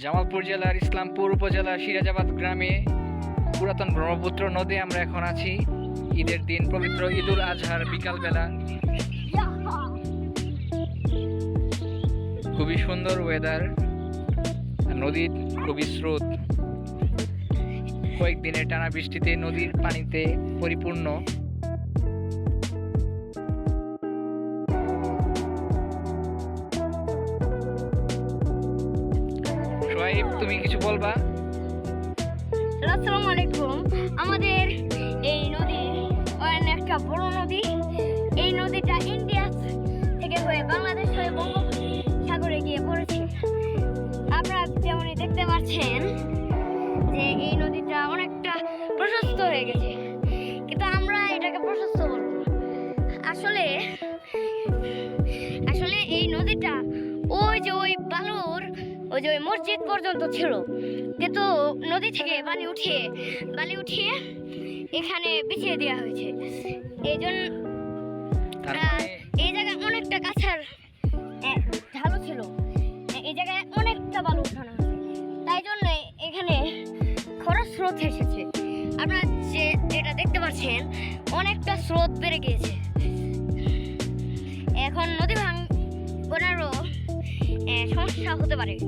জামালপুর জেলার ইসলামপুর উপজেলার সিরাজাবাদ গ্রামে পুরাতন ব্রহ্মপুত্র নদী আমরা এখন আছি। ঈদের দিন পবিত্র ঈদুল আজহার বিকালবেলা। খুবই সুন্দর ওয়েদার নদীর খুবই স্রোত। কয়েকদিনের টানা বৃষ্টিতে নদীর পানিতে পরিপূর্ণ। সোহাইব তুমি কিছু বলবা? আসসালামু আলাইকুম। আমাদের এই নদী একটা বড় নদী। এই নদীটা ইন্ডিয়া থেকে হয়ে বাংলাদেশ হয়ে বঙ্গোপসাগরে গিয়ে পড়েছে। আপনারা যেমনই দেখতে পাচ্ছেন যে এই নদীটা অনেকটা প্রশস্ত হয়ে গেছে। কিন্তু আমরা এটাকে প্রশস্ত বলব। আসলে আসলে এই নদীটা ওই যে ওই বালুর ওই যে ওই মসজিদ পর্যন্ত ছিল। কিন্তু নদী থেকে বালি উঠিয়ে বালি উঠিয়ে এখানে বিছিয়ে দেওয়া হয়েছে। এই জন্য এই জায়গায় অনেকটা কাছার ঢালু ছিল। এই জায়গায় অনেকটা বালু উঠানো হয়েছে। তাই জন্য এখানে খরচ স্রোত এসেছে। আপনারা যে এটা দেখতে পাচ্ছেন অনেকটা স্রোত বেড়ে গিয়েছে। এখন নদী ভাঙনেরও আহ, সমস্যা হতে পারে।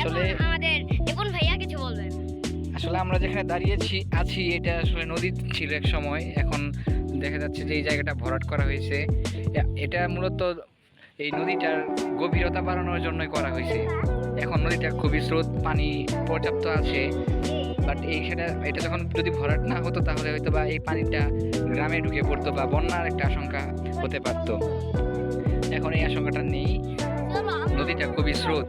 আসলে- আমাদের নিপুণ ভাইয়া কিছু বলবেন আসলে আমরা যেখানে দাঁড়িয়েছি আছি এটা আসলে নদী ছিল এক সময়। এখন দেখা যাচ্ছে যে এই জায়গাটা ভরাট করা হয়েছে। এটা মূলত এই নদীটার গভীরতা বাড়ানোর জন্যই করা হয়েছে। এখন নদীটার খুবই স্রোত পানি পর্যাপ্ত আছে। বাট এই সেটা এটা যখন যদি ভরাট না হতো তাহলে হয়তো বা এই পানিটা গ্রামে ঢুকে পড়তো বা বন্যার একটা আশঙ্কা হতে পারতো। এখন এই আশঙ্কাটা নেই। নদীটা খুবই স্রোত।